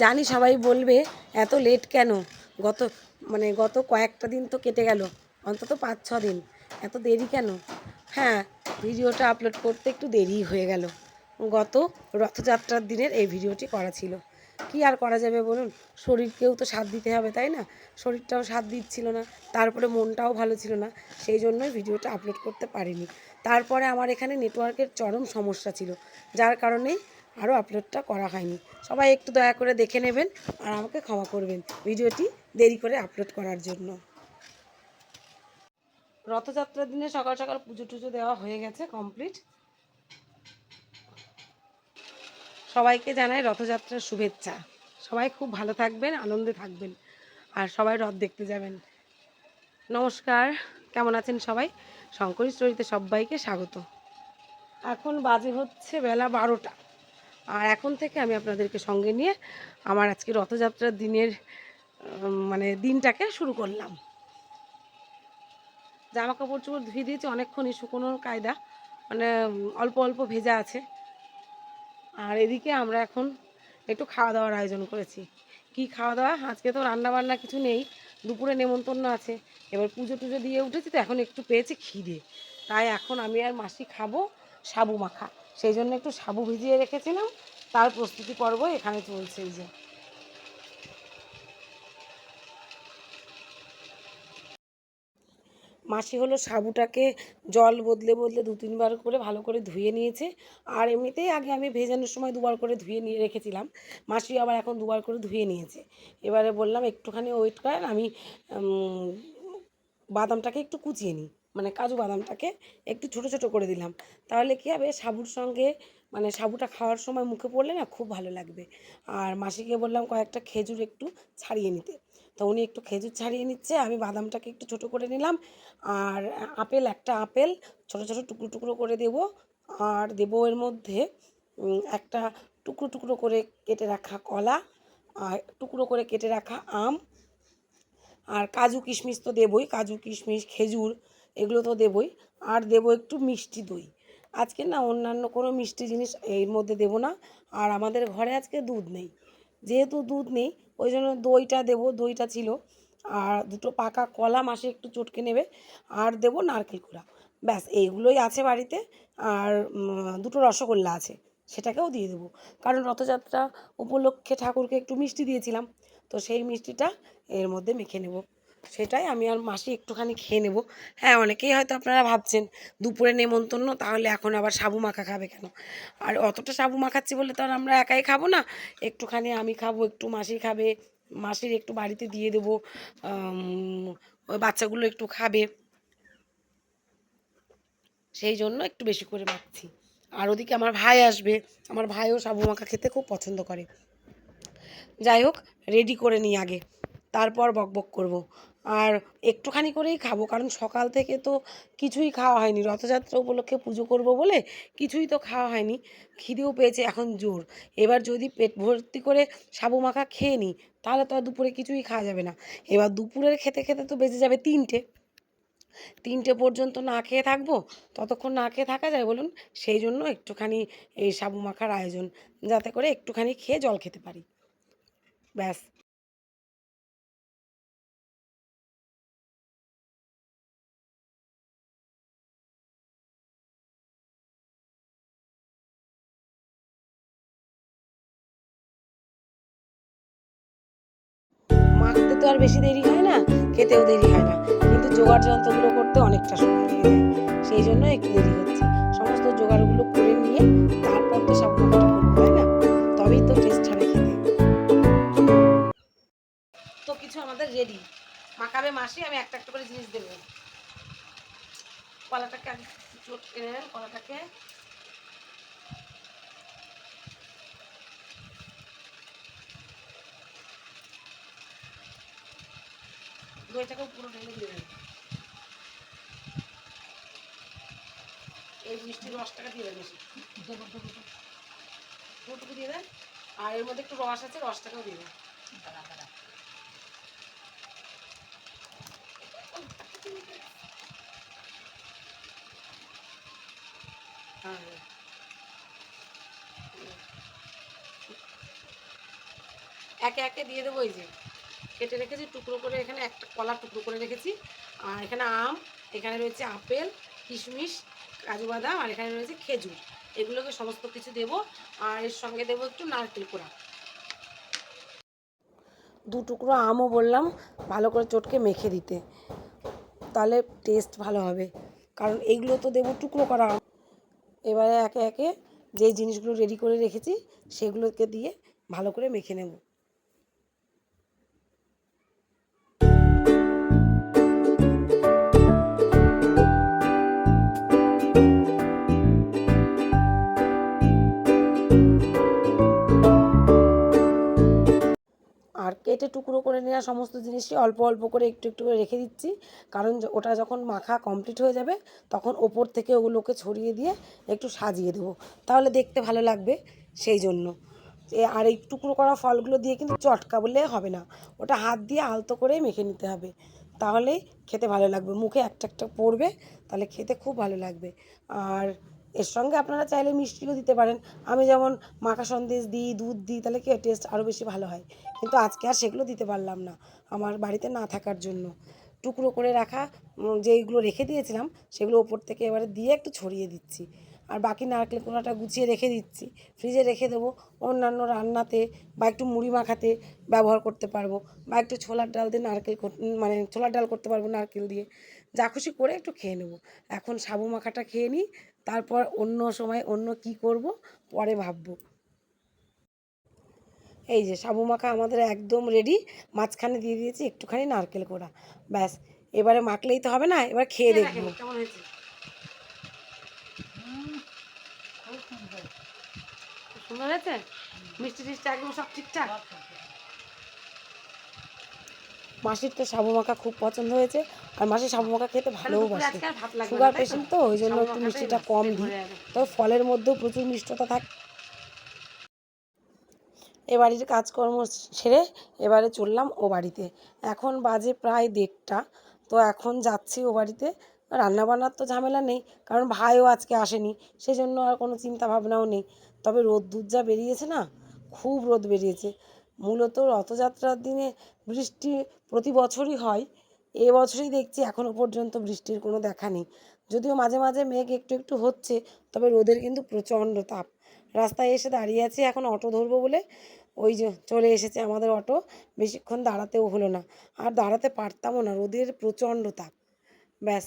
জানি সবাই বলবে, এত লেট কেন? গত মানে গত কয়েকটা দিন তো কেটে গেল, অন্তত পাঁচ, ছ দিন। এত দেরি কেন? হ্যাঁ ভিডিওটা আপলোড করতে একটু দেরি হয়ে গেল। গত রথযাত্রার দিনের এই ভিডিওটি করা ছিল। কি আর করা যাবে বলুন? শরীরকেও তো সাথ দিতে হবে, তাই না? শরীরটাও সাথ দিচ্ছিল না, তারপরে মনটাও ভালো ছিল না, সেই জন্যই ভিডিওটা আপলোড করতে পারিনি। তারপরে আমার এখানে নেটওয়ার্কের চরম সমস্যা ছিল, যার কারণেই আরও আপলোডটা করা হয়নি। সবাই একটু দয়া করে দেখে নেবেন আর আমাকে ক্ষমা করবেন ভিডিওটি দেরি করে আপলোড করার জন্য। রথযাত্রার দিনে সকাল সকাল পুজো টুজো দেওয়া হয়ে গেছে কমপ্লিট সবাইকে জানাই রথযাত্রার শুভেচ্ছা। সবাই খুব ভালো থাকবেন, আনন্দে থাকবেন আর সবাই রথ দেখতে যাবেন। নমস্কার, কেমন আছেন সবাই? শঙ্করী স্টোরিতে সবাইকে স্বাগত। এখন বাজে হচ্ছে বেলা বারোটা। আর এখন থেকে আমি আপনাদেরকে সঙ্গে নিয়ে আমার আজকে রথযাত্রার দিনের মানে দিনটাকে শুরু করলাম। জামা কাপড় চোপড় ধুয়ে দিয়েছি অনেকক্ষণই শুকোনোর কায়দা মানে অল্প অল্প ভেজা আছে। আর এদিকে আমরা এখন একটু খাওয়া দাওয়ার আয়োজন করেছি। কি খাওয়া দাওয়া আজকে তো রান্না বান্না কিছু নেই, দুপুরে নেমন্তন্ন আছে। এবার পুজো টুজো দিয়ে উঠেছি, তো এখন একটু পেয়েছি খিদে। তাই এখন আমি আর মাসি খাব সাবু মাখা। সেই জন্য একটু সাবু ভিজিয়ে রেখেছিলাম। তার প্রস্তুতি পর্ব এখানে চলছে যে। মাসি হলো সাবুটাকে জল বদলে বদলে দু তিনবার করে ভালো করে ধুয়ে নিয়েছে। আর এমনিতেই আগে আমি ভেজানোর সময় দুবার করে ধুয়ে নিয়ে রেখেছিলাম। মাসি আবার এখন দুবার করে ধুয়ে নিয়েছে। এবারে বললাম একটুখানি ওয়েট করেন আমি বাদামটাকে একটু কুচিয়ে নিই। মানে কাজু বাদামটাকে একটু ছোট ছোট করে দিলাম। তাহলে কী হবে? সাবুর সঙ্গে মানে সাবুটা খাওয়ার সময় মুখে পড়লে না খুব ভালো লাগবে। আর মাসিকে বললাম কয়েকটা খেজুর একটু ছাড়িয়ে নিতে। তো উনি একটু খেজুর ছাড়িয়ে নিচ্ছে, আমি বাদামটাকে একটু ছোট করে নিলাম। আর আপেল, একটা আপেল ছোট ছোট টুকরো টুকরো করে দেব। আর দেবো এর মধ্যে একটা টুকরো টুকরো করে কেটে রাখা কলা, আর টুকরো করে কেটে রাখা আম। আর কাজু কিশমিশ তো দেবই, কাজু কিশমিশ, খেজুর এগুলো তো দেবই। আর দেবো একটু মিষ্টি দই। আজকে না অন্যান্য কোনো মিষ্টি জিনিস এর মধ্যে দেবো না। আর আমাদের ঘরে আজকে দুধ নেই। যেহেতু দুধ নেই, ওই জন্য দইটা দেবো, দইটা ছিল। আর দুটো পাকা কলা মাসে একটু চটকে নেবে। আর দেবো নারকেল কুড়া। ব্যাস, এইগুলোই আছে বাড়িতে। আর দুটো রসগোল্লা আছে। সেটাকেও দিয়ে দেবো। কারণ রথযাত্রা উপলক্ষে ঠাকুরকে একটু মিষ্টি দিয়েছিলাম। তো সেই মিষ্টিটা এর মধ্যে মেখে নেব। সেটাই আমি আর মাসি একটুখানি খেয়ে নেব। হ্যাঁ অনেকেই হয়তো আপনারা ভাবছেন, দুপুরে নেমন্তন্ন, তাহলে এখন আবার সাবু মাখা খাবে কেন? আর অতটা সাবু মাখাচ্ছি বলে তো আর আমরা একাই খাব না। একটুখানি আমি খাব, একটু মাসি খাবে, মাসির একটু বাড়িতে দিয়ে দেবো ওই বাচ্চাগুলো একটু খাবে। সেই জন্য একটু বেশি করে মাখছি। আর ওদিকে আমার ভাই আসবে, আমার ভাইও সাবু মাখা খেতে খুব পছন্দ করে। যাই হোক রেডি করে নিই আগে। তারপর বকবক করব। আর একটুখানি করেই খাব, কারণ সকাল থেকে তো কিছুই খাওয়া হয়নি। রথযাত্রা উপলক্ষে পুজো করব বলে কিছুই তো খাওয়া হয়নি। খিদেও পেয়েছে এখন জোর। এবার যদি পেট ভর্তি করে সাবু মাখা খেয়ে নিই, তাহলে তো আর দুপুরে কিছুই খাওয়া যাবে না। এবার দুপুরের খেতে খেতে তো বেজে যাবে তিনটে। তিনটে পর্যন্ত না খেয়ে থাকব, ততক্ষণ না খেয়ে থাকা যায় বলুন, সেই জন্য একটুখানি এই সাবু মাখার আয়োজন, যাতে করে একটুখানি খেয়ে জল খেতে পারি। ব্যাস। তো আর বেশি দেরি হয় না, খেতেও দেরি হয় না। কিন্তু জোগাড় যন্ত্রগুলো করতে অনেকটা সময় লেগে। যায় সেই জন্য একটু দেরি হচ্ছে। সমস্ত জোগাড়গুলো করে নিয়ে তারপর তো সব মাখাটা করব, তাই না? তবেই তো টেস্ট হবে খেতে। তো কিছু আমাদের রেডি মাখাবে মাসি, আমি একটা একটা করে জিনিস দেবো। কলাটাকে চটকে কলাটাকে। দইটাকেও পুরো ঢেলে দেবেন এই মিষ্টির রসটাকে দিয়ে দেবেন পুরোটুকু দিয়ে দেন। আর এর মধ্যে একটু রস আছে, রসটাকেও দিয়ে দেন। হ্যাঁ। একে একে দিয়ে দেবো এই যে। কেটে রেখেছি, টুকরো করে এখানে একটা কলা টুকরো করে রেখেছি। আর এখানে আম, এখানে রয়েছে আপেল, কিশমিশ, কাজু বাদাম, আর এখানে রয়েছে খেজুর। এগুলোকে সমস্ত কিছু দেবো, আর এর সঙ্গে দেবো একটু নারকেল কোড়া। দু টুকরো আমও বললাম, ভালো করে চটকে মেখে দিতে। তাহলে টেস্ট ভালো হবে। কারণ এইগুলো তো দেবো টুকরো করা আম। এবারে একে একে যেই জিনিসগুলো রেডি করে রেখেছি, সেগুলোকে দিয়ে ভালো করে মেখে নেব। কেটে টুকরো করে নেওয়া সমস্ত জিনিসই অল্প অল্প করে একটু একটু করে রেখে দিচ্ছি। কারণ ওটা যখন মাখা কমপ্লিট হয়ে যাবে, তখন ওপর থেকে ওগুলোকে ছড়িয়ে দিয়ে একটু সাজিয়ে দেবো। তাহলে দেখতে ভালো লাগবে সেই জন্য। আর এই টুকরো করা ফলগুলো দিয়ে কিন্তু চটকা বললে হবে না। ওটা হাত দিয়ে আলতো করে মেখে নিতে হবে। তাহলেই খেতে ভালো লাগবে। মুখে একটা একটা পড়বে, তাহলে খেতে খুব ভালো লাগবে। আর এর সঙ্গে আপনারা চাইলে মিষ্টিও দিতে পারেন। আমি যেমন মাখা সন্দেশ দিই, দুধ দিই, তাহলে কি টেস্ট আরও বেশি ভালো হয়। কিন্তু আজকে আর সেগুলো দিতে পারলাম না। আমার বাড়িতে না থাকার জন্য। টুকরো করে রাখা যেইগুলো রেখে দিয়েছিলাম, সেগুলো ওপর থেকে এবারে দিয়ে একটু ছড়িয়ে দিচ্ছি। আর বাকি নারকেল কোড়াটা গুছিয়ে রেখে দিচ্ছি। ফ্রিজে রেখে দেবো অন্যান্য রান্নাতে বা একটু মুড়ি মাখাতে ব্যবহার করতে পারব বা একটু ছোলার ডাল দিয়ে নারকেল মানে ছোলার ডাল করতে পারব নারকেল দিয়ে। যা খুশি করে একটু খেয়ে নেব। এখন সাবু মাখাটা খেয়ে নিই তারপর অন্য সময় অন্য কি করব পরে ভাববো। এই যে সাবু মাখা আমাদের একদম রেডি মাঝখানে দিয়ে দিয়েছি একটুখানি নারকেল কোড়া। ব্যাস এবারে মাখলেই তো হবে না এবার খেয়ে দেখব কেমন হয়েছে সুন্দর হয়েছে? মিষ্টি টিষ্টি একদম সব ঠিকঠাক? মাসির তো সাবু মাখা খুব পছন্দ হয়েছে আর মাসি সাবু মাখা খেতে ভালোবাসে সুগার পেশেন্ট তো? ওই জন্য একটু মিষ্টিটা কম দিই। তবে ফলের মধ্যেও প্রচুর মিষ্টতা থাকে। এ বাড়ির কাজকর্ম সেরে এবারে চললাম ও বাড়িতে। এখন বাজে প্রায় দেড়টা তো এখন যাচ্ছি ও বাড়িতে। রান্নাবান্নার তো ঝামেলা নেই, কারণ ভাইও আজকে আসেনি সেই জন্য আর কোনো চিন্তা ভাবনাও নেই। তবে রোদ্দুর যা বেরিয়েছে না, খুব রোদ বেরিয়েছে। মূলত রথযাত্রার দিনে বৃষ্টি প্রতি বছরই হয়, এ বছরই দেখছি এখনও পর্যন্ত বৃষ্টির কোনো দেখা নেই। যদিও মাঝে মাঝে মেঘ একটু একটু হচ্ছে, তবে রোদের কিন্তু প্রচণ্ড তাপ। রাস্তায় এসে দাঁড়িয়ে আছি, এখন অটো ধরবো বলে, ওই যে চলে এসেছে আমাদের অটো, বেশিক্ষণ দাঁড়াতেও হলো না। আর দাঁড়াতে পারতামও না, রোদের প্রচণ্ড তাপ। ব্যাস।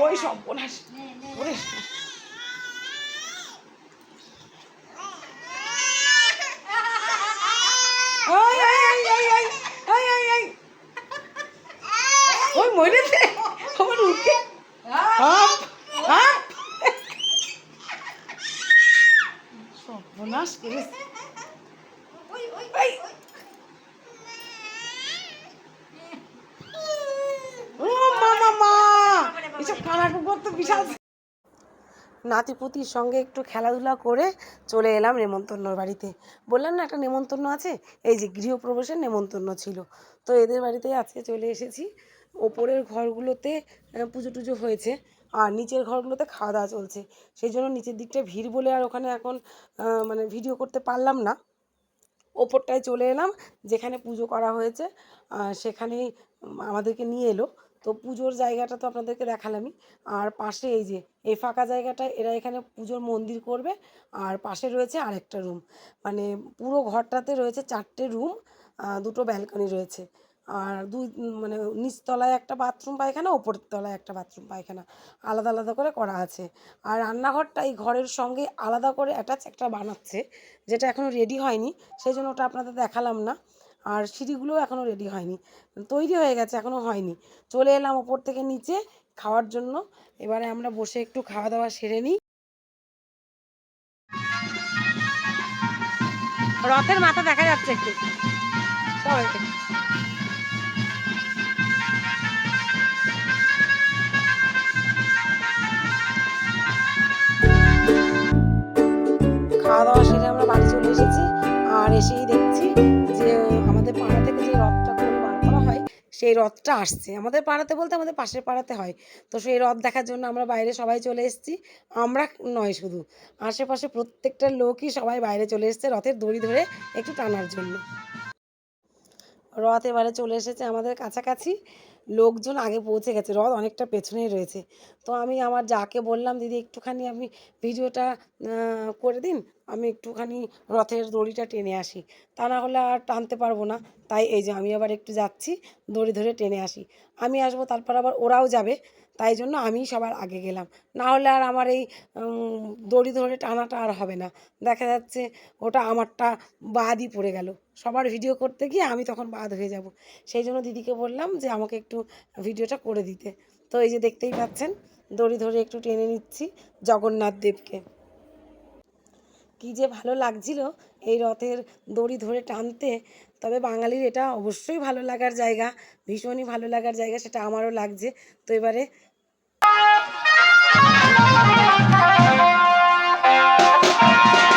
ওই সব ওনার ওরে ওই নাতিপুতির সঙ্গে একটু খেলাধুলা করে চলে এলাম নেমন্তন্নর বাড়িতে। বললাম, না, একটা নেমন্তন্ন আছে। এই যে গৃহপ্রবেশের নেমন্তন্ন ছিল। তো এদের বাড়িতে আজকে চলে এসেছি। ওপরের ঘরগুলোতে পুজো টুজো হয়েছে আর নিচের ঘরগুলোতে খাওয়া দাওয়া চলছে। সেই জন্য নিচের দিকটা ভিড় বলে আর ওখানে এখন মানে ভিডিও করতে পারলাম না। ওপরটায় চলে এলাম, যেখানে পুজো করা হয়েছে সেখানেই আমাদেরকে নিয়ে এলো। তো পুজোর জায়গাটা তো আপনাদেরকে দেখালামই। আর পাশে এই যে, এই ফাঁকা জায়গাটা, এরা এখানে পুজোর মন্দির করবে। আর পাশে রয়েছে আরেকটা রুম মানে পুরো ঘরটাতে রয়েছে চারটে রুম দুটো ব্যালকনি রয়েছে। আর দুই মানে নিচতলায় একটা বাথরুম পায়খানা ওপরের তলায় একটা বাথরুম পায়খানা। আলাদা আলাদা করে করা আছে। আর রান্নাঘরটা এই ঘরের সঙ্গে আলাদা করে অ্যাটাচ একটা বানাচ্ছে, যেটা এখনও রেডি হয়নি। সেই জন্য ওটা আপনাদের দেখালাম না। আর সিঁড়িগুলোও এখনও রেডি হয়নি। তৈরি হয়ে গেছে এখনও হয়নি। চলে এলাম ওপর থেকে নিচে খাওয়ার জন্য। এবারে আমরা বসে একটু খাওয়া দাওয়া সেরে নিই। রথের মাথা দেখা যাচ্ছে একটু। সবাইকে সেই রথটা আসছে। আমাদের পাড়াতে বলতে আমাদের পাশের পাড়াতে হয়। তো সেই রথ দেখার জন্য আমরা বাইরে সবাই চলে এসেছি। আমরা নয় শুধু। আশেপাশে প্রত্যেকটা লোকই সবাই বাইরে চলে এসছে রথের দড়ি ধরে একটু টানার জন্য। রথ এবারে চলে এসেছে আমাদের কাছাকাছি। লোকজন আগে পৌঁছে গেছে। রথ অনেকটা পেছনেই রয়েছে। তো আমি আমার যাকে বললাম, দিদি, একটুখানি আপনি ভিডিওটা করে দিন। আমি একটুখানি রথের দড়িটা টেনে আসি। তা না হলে আর টানতে পারব না। তাই এই যে আমি আবার একটু যাচ্ছি, দড়ি ধরে টেনে আসি। আমি আসব, তারপর আবার ওরাও যাবে। তাই জন্য আমি সবার আগে গেলাম। না হলে আর আমার এই দড়ি ধরে টানাটা আর হবে না। দেখা যাচ্ছে ওটা আমারটা বাদই পড়ে গেল। সবার ভিডিও করতে গিয়ে আমি তখন বাদ হয়ে যাব। সেই জন্য দিদিকে বললাম যে, আমাকে একটু ভিডিওটা করে দিতে। তো এই যে দেখতেই পাচ্ছেন, দড়ি ধরে একটু টেনে নিচ্ছি জগন্নাথ দেবকে। কী যে ভালো লাগছিল এই রথের দড়ি ধরে টানতে, তবে বাঙালির এটা অবশ্যই ভালো লাগার জায়গা, ভীষণই ভালো লাগার জায়গা সেটা আমারও লাগছে। তো এবারে কেমন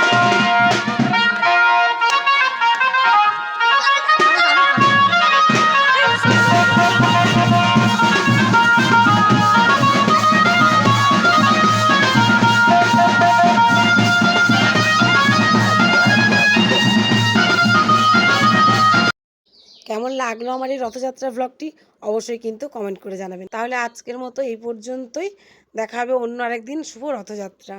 লাগল আমার এই রথযাত্রা ব্লগটি অবশ্যই কিন্তু কমেন্ট করে জানাবেন। তাহলে আজকের মতো এই পর্যন্তই। দেখা হবে অন্য আরেকদিন। শুভ রথযাত্রা।